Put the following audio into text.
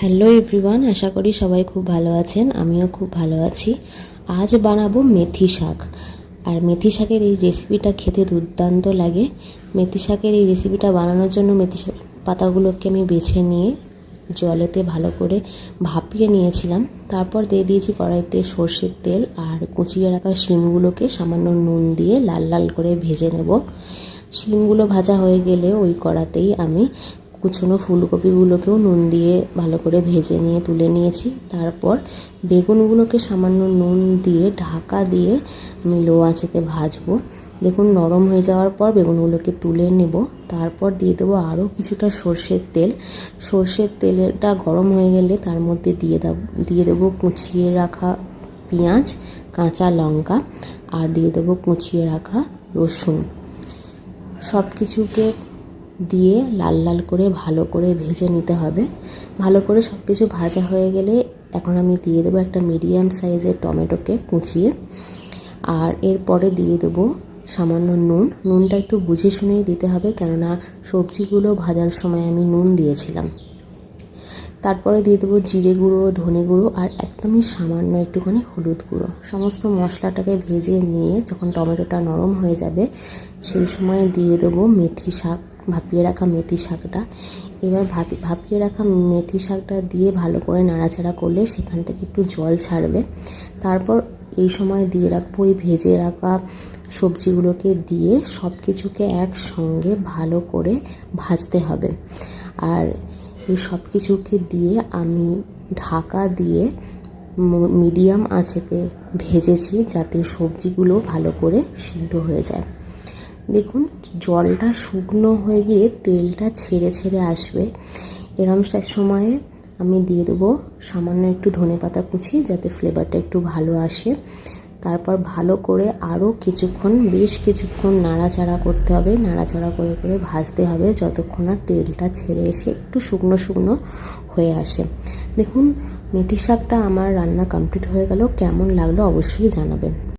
Hello everyone আশা করি সবাই খুব ভালো আছেন, আমিও খুব ভালো আছি। আজ বানাবো মেথি শাক। আর মেথি শাকের এই রেসিপিটা খেতে দুর্দান্ত লাগে। মেথি শাকের এই রেসিপিটা বানানোর জন্য মেথি পাতাগুলোকে আমি বেছে নিয়ে জলেতে ভালো করে ভাপিয়ে নিয়েছিলাম। তারপর দিয়ে দিয়েছি কড়াইতে সর্ষের তেল আর কুচিয়ে রাখা শিমগুলোকে সামান্য নুন দিয়ে লাল লাল করে ভেজে নেব। শিমগুলো ভাজা হয়ে গেলে ওই কড়াতেই আমি কুচনো ফুলকপিগুলোকেও নুন দিয়ে ভালো করে ভেজে নিয়ে, তুলে নিয়েছি। তারপর বেগুনগুলোকে সামান্য নুন দিয়ে, ঢাকা দিয়ে আমি লো আঁচেতে ভাজবো। দেখুন, নরম হয়ে যাওয়ার পর বেগুনগুলোকে তুলে নেব। তারপর দিয়ে দেবো আরও কিছুটা সর্ষের তেল। সর্ষের তেলটা গরম হয়ে গেলে তার মধ্যে দিয়ে দিয়ে দেবো কুচিয়ে রাখা পেঁয়াজ, কাঁচা লঙ্কা, আর দিয়ে দেবো কুচিয়ে রাখা রসুন। সব কিছুকে দিয়ে লাল লাল করে ভালো করে ভেজে নিতে হবে। ভালো করে সব কিছু ভাজা হয়ে গেলে এখন আমি দিয়ে দেবো একটা মিডিয়াম সাইজের টমেটোকে কুচিয়ে। আর এরপরে দিয়ে দেবো সামান্য নুন। নুনটা একটু বুঝে শুনেই দিতে হবে কেননা সবজিগুলো ভাজার সময় আমি নুন দিয়েছিলাম। তারপরে দিয়ে দেবো জিরে গুঁড়ো, ধনে গুঁড়ো আর একদমই সামান্য একটুখানি হলুদ গুঁড়ো। সমস্ত মশলাটাকে ভেজে নিয়ে যখন টমেটোটা নরম হয়ে যাবে, সেই সময় দিয়ে দেবো মেথি শাক। ভাপিয়ে রাখা মেথি শাকটা। এবার ভাতি, ভাপিয়ে রাখা মেথি শাকটা দিয়ে ভালো করে নাড়াচাড়া করলে সেখান থেকে একটু জল ছাড়বে। তারপর এই সময় দিয়ে রাখব ওই ভেজে রাখা সবজিগুলোকে দিয়ে সব কিছুকে একসঙ্গে ভালো করে ভাজতে হবে। আর এই সব কিছুকে দিয়ে আমি ঢাকা দিয়ে মিডিয়াম আঁচেতে ভেজেছি যাতে সবজিগুলো ভালো করে সিদ্ধ হয়ে যায়। দেখুন, জলটা শুকনো হয়ে গিয়ে তেলটা ছেড়ে ছেড়ে আসবে। এরম সময়ে আমি দিয়ে দেবো সামান্য একটু ধনে পাতা কুচি যাতে ফ্লেভারটা একটু ভালো আসে। তারপর ভালো করে আরও কিছুক্ষণ, বেশ কিছুক্ষণ নাড়াচাড়া করতে হবে। নাড়াচাড়া করে করে ভাজতে হবে যতক্ষণ না তেলটা ছেড়ে এসে একটু শুকনো শুকনো হয়ে আসে। দেখুন, মেথি শাকটা আমার রান্না কমপ্লিট হয়ে গেল। কেমন লাগল অবশ্যই জানাবেন।